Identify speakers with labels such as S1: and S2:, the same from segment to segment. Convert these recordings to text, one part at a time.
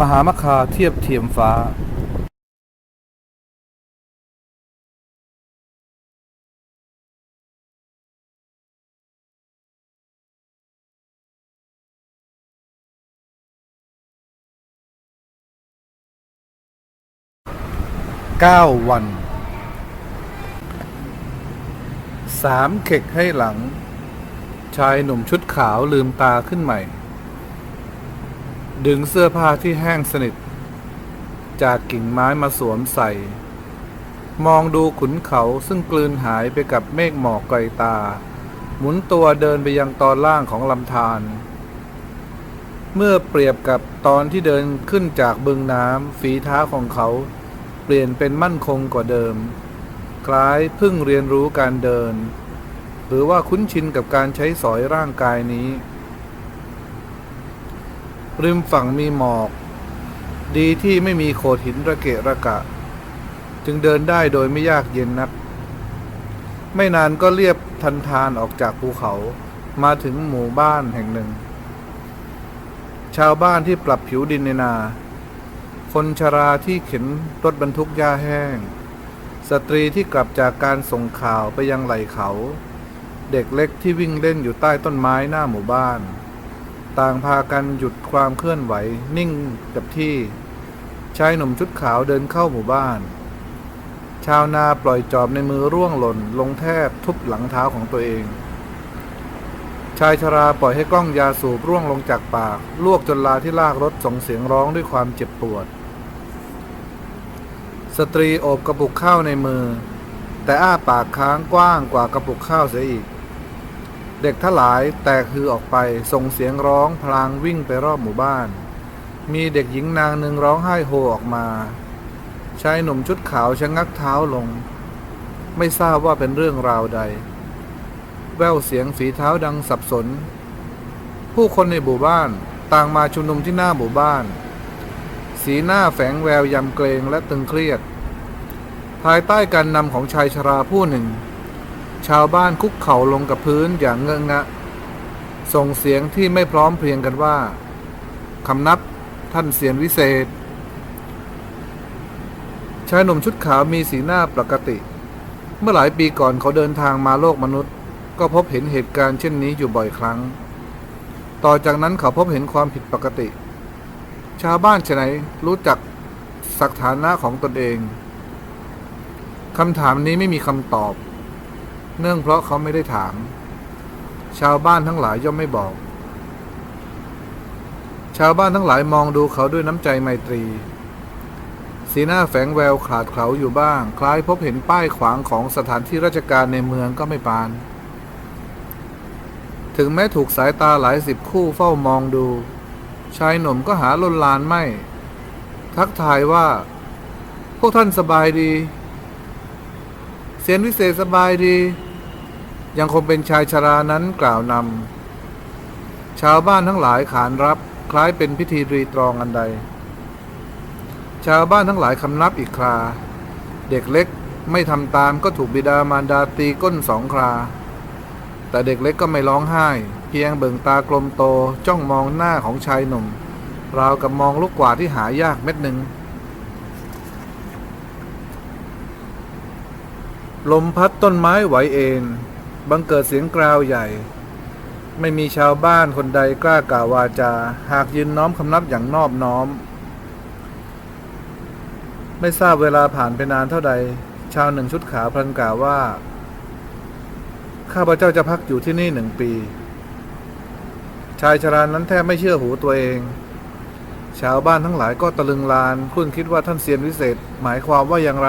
S1: มหามคาเทียบเทียมฟ้าเก้าวันสามเข็กให้หลัง ชายหนุ่มชุดขาวลืมตาขึ้นใหม่ ดึงเสื้อผ้าที่แห้งสนิท จากกิ่งไม้มาสวมใส่ มองดูขุนเขาซึ่งกลืนหายไปกับเมฆหมอกไกลตา หมุนตัวเดินไปยังตอนล่างของลำธารเมื่อเปรียบกับตอนที่เดินขึ้นจากบึงน้ำฝีเท้าของเขา เปลี่ยนเป็นมั่นคงกว่าเดิม คล้ายเพิ่งเรียนรู้การเดิน หรือว่าคุ้นชินกับการใช้สอยร่างกายนี้ ริมฝั่งมีหมอก ดีที่ไม่มีโขดหินระเกะระกะ จึงเดินได้โดยไม่ยากเย็นนัก ไม่นานก็เรียบทันทานออกจากภูเขามาถึงหมู่บ้านแห่งหนึ่ง ชาวบ้านที่ปรับผิวดินในนา คนชราที่เข็นรถบรรทุกหญ้าแห้ง สตรีที่กลับจากการส่งข่าวไปยังไหล่เขา เด็กเล็กที่วิ่งเล่นอยู่ใต้ต้นไม้หน้าหมู่บ้าน ต่างพากันหยุดความเคลื่อนไหวนิ่งกับที่ชายหนุ่มชุดขาวเดินเข้าหมู่บ้าน ชาวนาปล่อยจอบในมือร่วงหล่น ลงแทบทุบหลังเท้าของตัวเอง ชายชราปล่อยให้กล้องยาสูบร่วงลงจากปาก ลวกจนลาที่ลากรถส่งเสียงร้องด้วยความเจ็บปวด สตรีโอบกระปุกข้าวในมือ แต่อ้าปากค้างกว้างกว่ากระปุกข้าวเสียอีก เด็กทั้งหลายแตกฮือออกไปส่งเสียงร้องพลางวิ่งไปรอบหมู่บ้าน มีเด็กหญิงนางหนึ่งร้องไห้โฮออกมาชายหนุ่มชุดขาวชะงักเท้าลง ไม่ทราบว่าเป็นเรื่องราวใด แววเสียงฝีเท้าดังสับสน ผู้คนในหมู่บ้านต่างมาชุมนุมที่หน้าหมู่บ้าน สีหน้าแฝงแววยำเกรงและตึงเครียด ภายใต้การนำของชายชราผู้หนึ่ง ชาวบ้านคุกเข่าลงกับพื้นอย่างเงอะงะ ส่งเสียงที่ไม่พร้อมเพรียงกันว่าคำนับท่านเสียนวิเศษ ชายหนุ่มชุดขาวมีสีหน้าปกติ เมื่อหลายปีก่อนเขาเดินทางมาโลกมนุษย์ ก็พบเห็นเหตุการณ์เช่นนี้อยู่บ่อยครั้ง ต่อจากนั้นเขาพบเห็นความผิดปกติ ชาวบ้านชไหนรู้จักสักฐานะของตนเองคำถามนี้ไม่มีคำตอบ เนื่องเพราะเขาไม่ได้ถาม ชาวบ้านทั้งหลายย่อมไม่บอก ชาวบ้านทั้งหลายมองดูเขาด้วยน้ำใจไมตรี สีหน้าแฝงแววขาดเขาอยู่บ้าง คล้ายพบเห็นป้ายขวางของสถานที่ราชการในเมืองก็ไม่ปาน ถึงแม้ถูกสายตาหลายสิบคู่เฝ้ามองดู ชายหนุ่มก็หาลนลานไม่ ทักทายว่า พวกท่านสบายดีเสียนวิเศษสบายดี ยังคงเป็นชายชรานั้นกล่าวนำชาวบ้านทั้งหลายขานรับคล้ายเป็นพิธีรีตรองอันใด ชาวบ้านทั้งหลายคำนับอีกครา เด็กเล็กไม่ทำตามก็ถูกบิดามารดาตีก้นสองครา แต่เด็กเล็กก็ไม่ร้องไห้ เพียงเบิ่งตากลมโตจ้องมองหน้าของชายหนุ่ม ราวกับมองลูกกวาดที่หายากเม็ดหนึ่งลมพัดต้นไม้ไหวเอ็น บังเกิดเสียงกราวใหญ่ ไม่มีชาวบ้านคนใดกล้ากล่าววาจา หากยืนน้อมคำนับอย่างนอบน้อม ไม่ทราบเวลาผ่านไปนานเท่าใด ชาวหนึ่งชุดขาวพลันกล่าวว่า ข้าพเจ้าจะพักอยู่ที่นี่หนึ่งปี ชายชรานั้นแทบไม่เชื่อหูตัวเอง ชาวบ้านทั้งหลายก็ตะลึงลาน คุ้นคิดว่าท่านเซียนวิเศษ หมายความว่าอย่างไร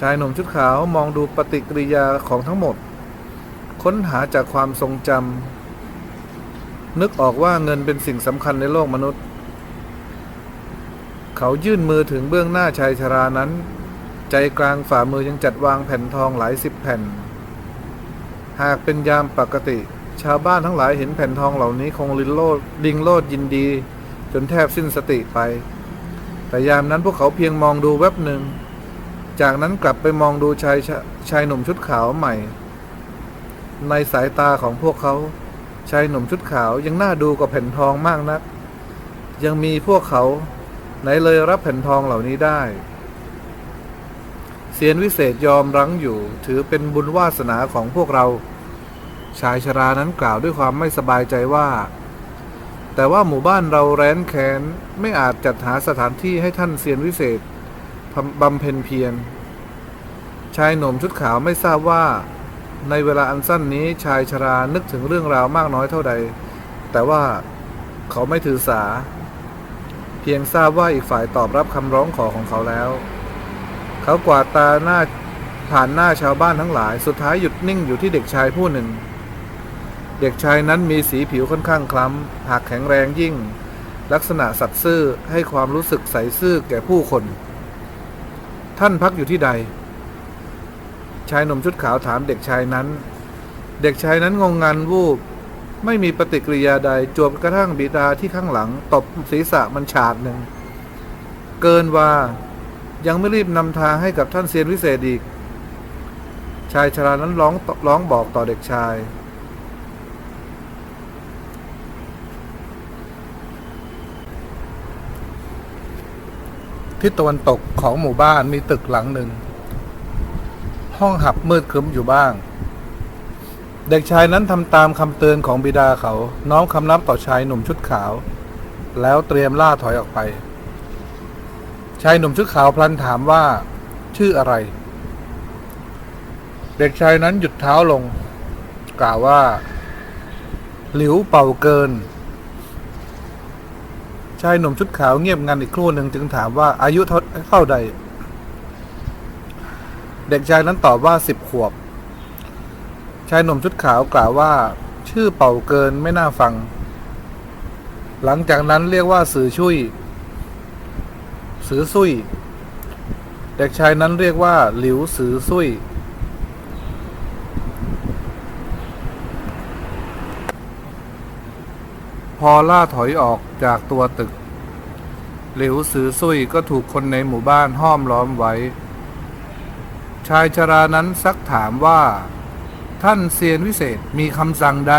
S1: ชายหนุ่มชุดขาวมองดูปฏิกิริยาของทั้งหมด ค้นหาจากความทรงจำนึกออกว่าเงินเป็นสิ่งสำคัญในโลกมนุษย์ เขายื่นมือถึงเบื้องหน้าชายชรานั้น ใจกลางฝ่ามือยังจัดวางแผ่นทองหลายสิบแผ่น หากเป็นยามปกติ ชาวบ้านทั้งหลายเห็นแผ่นทองเหล่านี้คงลินโลดดิงโลดยินดี จนแทบสิ้นสติไป แต่ยามนั้นพวกเขาเพียงมองดูแวบหนึ่ง จากนั้นกลับไปมองดูชายชชายหนุ่มชุดขาวใหม่ ในสายตาของพวกเขา ชายหนุ่มชุดขาวยังน่าดูกว่าแผ่นทองมากนัก ยังมีพวกเขาไหนเลยรับแผ่นทองเหล่านี้ได้เสียนวิเศษยอมรั้งอยู่ ถือเป็นบุญวาสนาของพวกเรา ชายชรานั้นกล่าวด้วยความไม่สบายใจว่า แต่ว่าหมู่บ้านเราแร้นแค้นไม่อาจจัดหาสถานที่ให้ท่านเซียนวิเศษ บำเพ็ญเพียรชายหนุ่มชุดขาวไม่ทราบว่า ในเวลาอันสั้นนี้ชายชรานึกถึงเรื่องราวมากน้อยเท่าใด แต่ว่าเขาไม่ถือสา เพียงทราบว่าอีกฝ่ายตอบรับคำร้องขอของเขาแล้ว เขากวาดตาหน้าผ่านหน้าชาวบ้านทั้งหลาย สุดท้ายหยุดนิ่งอยู่ที่เด็กชายผู้หนึ่ง เด็กชายนั้นมีสีผิวค่อนข้างคล้ำหากแข็งแรงยิ่ง ลักษณะสัตย์ซื่อให้ความรู้สึกใสซื่อแก่ผู้คน ท่านพักอยู่ที่ใด ชายหนุ่มชุดขาวถามเด็กชายนั้น เด็กชายนั้นงงงันวูบ ไม่มีปฏิกิริยาใดจวบกระทั่งบิดาที่ข้างหลัง ตบศีรษะมันฉาดหนึ่ง เกินว่ายังไม่รีบนำทางให้กับท่านเซียนวิเศษอีก ชายชรานั้นร้องร้องบอกต่อเด็กชาย ทิศตะวันตกของหมู่บ้านมีตึกหลังหนึ่ง ห้องหับมืดครึ้มอยู่บ้าง เด็กชายนั้นทำตามคำเตือนของบิดาเขา น้อมคำนับต่อชายหนุ่มชุดขาว แล้วเตรียมล่าถอยออกไป ชายหนุ่มชุดขาวพลันถามว่า ชื่ออะไร เด็กชายนั้นหยุดเท้าลง กล่าวว่า หลิวเป่าเกิน ชายหนุ่มชุดขาวเงียบงันอีกครู่หนึ่งจึงถามว่าอายุเท่าเท่าใด เด็กชายนั้นตอบว่าสิบขวบ ชายหนุ่มชุดขาวกล่าวว่า ชื่อเป่าเกินไม่น่าฟัง หลังจากนั้นเรียกว่าสือชุยสือซุย เด็กชายนั้นเรียกว่า หลิวสือซุย อล่าถอยออกจากตัวตึก หลิวสือซุยก็ถูกคนในหมู่บ้านห้อมล้อมไว้ ชายชรานั้นซักถามว่า ท่านเซียนวิเศษมีคำสั่งใด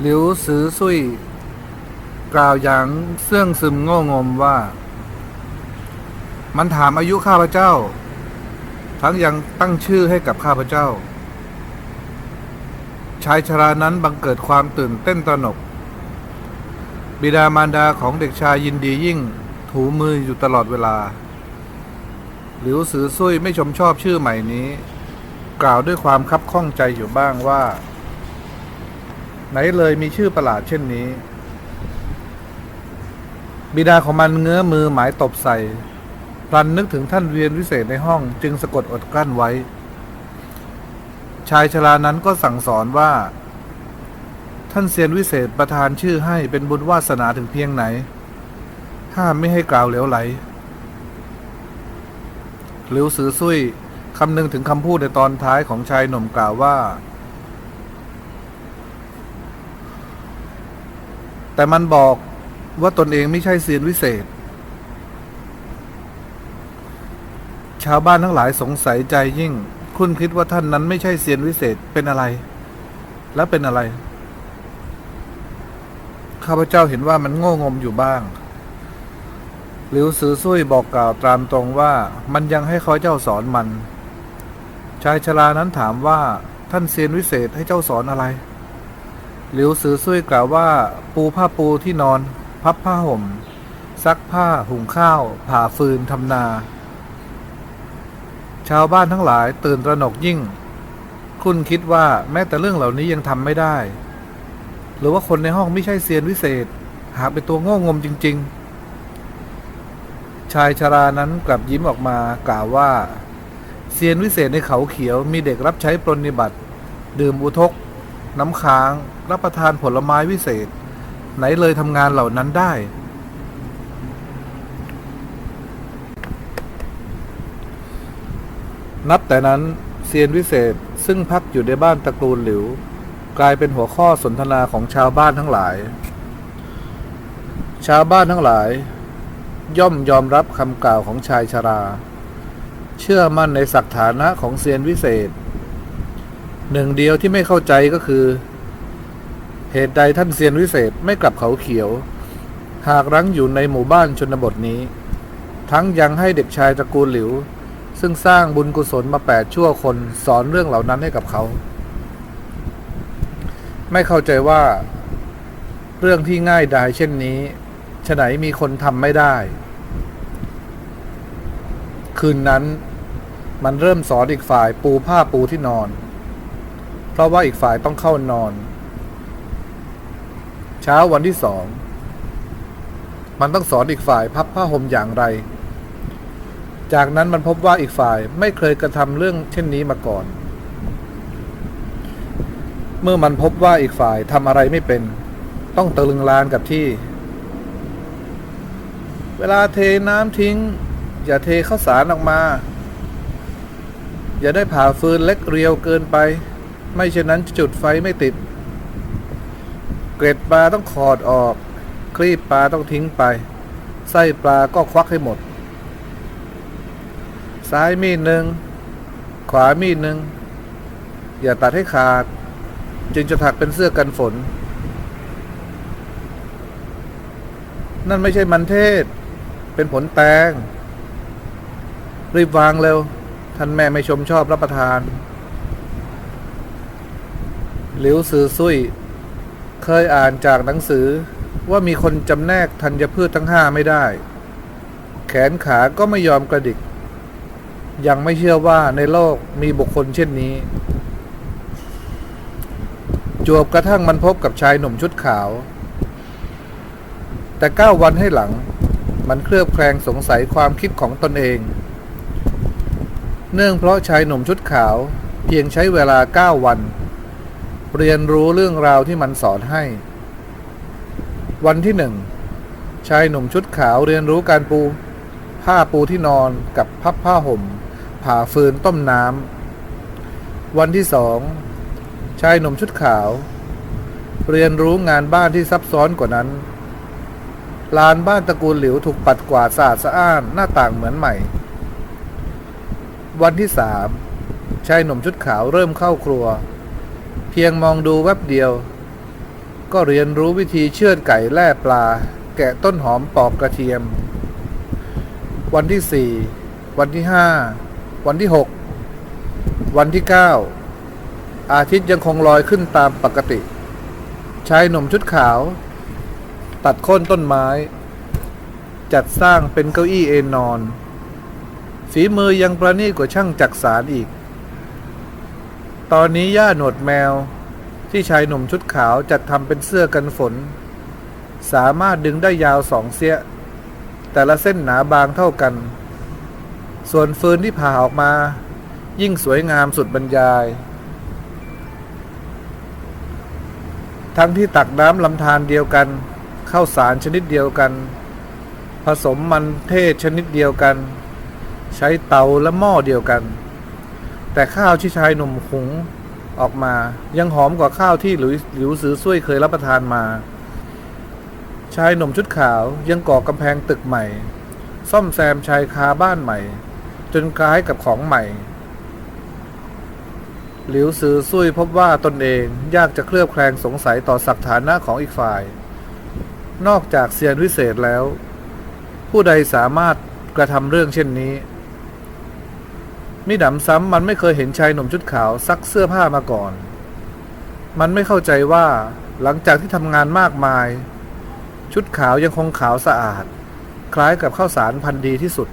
S1: หลิวสือซุยกล่าวอย่างเสื่องซึมโง่งมว่า มันถามอายุข้าพเจ้า ทั้งยังตั้งชื่อให้กับข้าพเจ้า ชายชรานั้นบังเกิดความตื่นเต้นตระหนก บิดามารดาของเด็กชายยินดียิ่งถูมืออยู่ตลอดเวลา หลิวสือซุยไม่ชมชอบชื่อใหม่นี้ กล่าวด้วยความคับข้องใจอยู่บ้างว่า ไหนเลยมีชื่อประหลาดเช่นนี้ บิดาของมันเงื้อมือหมายตบใส่พลันนึกถึงท่านเวียนวิเศษในห้องจึงสะกดอดกลั้นไว้ ชายชรานั้นก็สั่งสอนว่า ท่านเซียนวิเศษประทานชื่อให้เป็นบุญวาสนาถึงเพียงไหน ห้ามไม่ให้กล่าวเหลวไหลหลิวสือซุยคำนึงถึงคำพูดในตอนท้ายของชายหนุ่มกล่าวว่า แต่มันบอกว่าตนเองไม่ใช่เซียนวิเศษ ชาวบ้านทั้งหลายสงสัยใจยิ่ง คุณคิดว่าท่านนั้นไม่ใช่เซียนวิเศษเป็นอะไร และเป็นอะไร ข้าพเจ้าเห็นว่ามันโง่งมอยู่บ้างหลิวสือซุยบอกกล่าวตามตรงว่ามันยังให้เขาเจ้าสอนมัน ชายชรานั้นถามว่าท่านเซียนวิเศษให้เจ้าสอนอะไรหลิวสือซุยกล่าวว่า ปูผ้าปูที่นอน พับผ้าห่ม ซักผ้าหุงข้าว ผ่าฟืนทำนา ชาวบ้านทั้งหลายตื่นตระหนกยิ่ง คุณคิดว่าแม้แต่เรื่องเหล่านี้ยังทำไม่ได้ หรือว่าคนในห้องไม่ใช่เซียนวิเศษ หากเป็นตัวโง่งมจริง ๆ ชายชรานั้นกลับยิ้มออกมากล่าวว่า เซียนวิเศษในเขาเขียวมีเด็กรับใช้ปรนนิบัติ ดื่มอุทก น้ำค้าง รับประทานผลไม้วิเศษ ไหนเลยทำงานเหล่านั้นได้ นับแต่นั้นเซียนวิเศษซึ่งพักอยู่ในบ้านตระกูลหลิว กลายเป็นหัวข้อสนทนาของชาวบ้านทั้งหลาย ชาวบ้านทั้งหลาย ย่อมยอมรับคำกล่าวของชายชรา เชื่อมั่นในศักฐานะของเซียนวิเศษ หนึ่งเดียวที่ไม่เข้าใจก็คือ เหตุใดท่านเซียนวิเศษไม่กลับเขาเขียว หากรั้งอยู่ในหมู่บ้านชนบทนี้ ทั้งยังให้เด็กชายตระกูลหลิว ซึ่งสร้างบุญกุศลมาแปดชั่วคนสอนเรื่องเหล่านั้นให้กับเขา ไม่เข้าใจว่า เรื่องที่ง่ายดายเช่นนี้ฉะไหนมีคนทำไม่ได้ คืนนั้นมันเริ่มสอนอีกฝ่ายปูผ้าปูที่นอน เพราะว่าอีกฝ่ายต้องเข้านอน เช้าวันที่สอง มันต้องสอนอีกฝ่ายพับผ้าห่มอย่างไร จากนั้นมันพบว่าอีกฝ่ายไม่เคยกระทำเรื่องเช่นนี้มาก่อน เมื่อมันพบว่าอีกฝ่ายทำอะไรไม่เป็น ต้องตะลึงลานกับที่ เวลาเทน้ำทิ้ง อย่าเทข้าวสารออกมา อย่าได้ผ่าฟืนเล็กเรียวเกินไป ไม่เช่นนั้นจุดไฟไม่ติด เกร็ดปลาต้องขอดออก คลีบปลาต้องทิ้งไป ไส้ปลาก็ควักให้หมด ซ้ายมีดหนึ่งขวามีดหนึ่งอย่าตัดให้ขาด จึงจะถักเป็นเสื้อกันฝน นั่นไม่ใช่มันเทศ เป็นผลแตง รีบวางเร็ว ท่านแม่ไม่ชมชอบรับประทาน หลิวซือซุยเคยอ่านจากหนังสือว่ามีคนจำแนกธัญพืชทั้งห้าไม่ได้ แขนขาก็ไม่ยอมกระดิก ยังไม่เชื่อว่าในโลกมีบุคคลเช่นนี้ จวบกระทั่งมันพบกับชายหนุ่มชุดขาว แต่เก้าวันให้หลัง มันเคลือบแคลงสงสัยความคิดของตนเอง เนื่องเพราะชายหนุ่มชุดขาวเพียงใช้เวลาเก้าวัน เรียนรู้เรื่องราวที่มันสอนให้ วันที่หนึ่งชายหนุ่มชุดขาวเรียนรู้การปู ผ้าปูที่นอนกับพับผ้าห่ม ผ่าฟืนต้มน้ำ วันที่สองชายหนุ่มชุดขาว เรียนรู้งานบ้านที่ซับซ้อนกว่านั้น ลานบ้านตระกูลหลิวถูกปัดกวาดสะอาดสะอ้านหน้าต่างเหมือนใหม่ วันที่สามชายหนุ่มชุดขาวเริ่มเข้าครัว เพียงมองดูแวบเดียว ก็เรียนรู้วิธีเชือดไก่แล่ปลา แกะต้นหอมปอกกระเทียม วันที่สี่วันที่ห้าวันที่หกวันที่เก้าอาทิตย์ยังคงลอยขึ้นตามปกติ ชายหนุ่มชุดขาว ตัดโค่นต้นไม้ จัดสร้างเป็นเก้าอี้เอนนอน ฝีมือยังประณีตกว่าช่างจักสารอีก ตอนนี้ย่าหนวดแมวที่ชายหนุ่มชุดขาวจัดทำเป็นเสื้อกันฝน สามารถดึงได้ยาวสองเสี้ย แต่ละเส้นหนาบางเท่ากัน ส่วนฟืนที่ผ่าออกมา ยิ่งสวยงามสุดบรรยาย ทั้งที่ตักน้ำลำธารเดียวกันข้าวสารชนิดเดียวกัน ผสมมันเทศชนิดเดียวกัน ใช้เตาและหม้อเดียวกัน แต่ข้าวที่ชายหนุ่มหุงออกมายังหอมกว่าข้าวที่หลิวหลิวซือซุ่ยเคยรับประทานมา ชายหนุ่มชุดขาวยังก่อกำแพงตึกใหม่ ซ่อมแซมชายคาบ้านใหม่ จนคล้ายกับของใหม่ หลิวซือซุยพบว่าตนเองยากจะเคลือบแคลงสงสัยต่อศักฐานะของอีกฝ่าย นอกจากเซียนวิเศษแล้ว ผู้ใดสามารถกระทำเรื่องเช่นนี้มิหนำซ้ำมันไม่เคยเห็นชายหนุ่มชุดขาวซักเสื้อผ้ามาก่อน มันไม่เข้าใจว่าหลังจากที่ทำงานมากมาย ชุดขาวยังคงขาวสะอาด คล้ายกับข้าวสารพันธุ์ดีที่สุด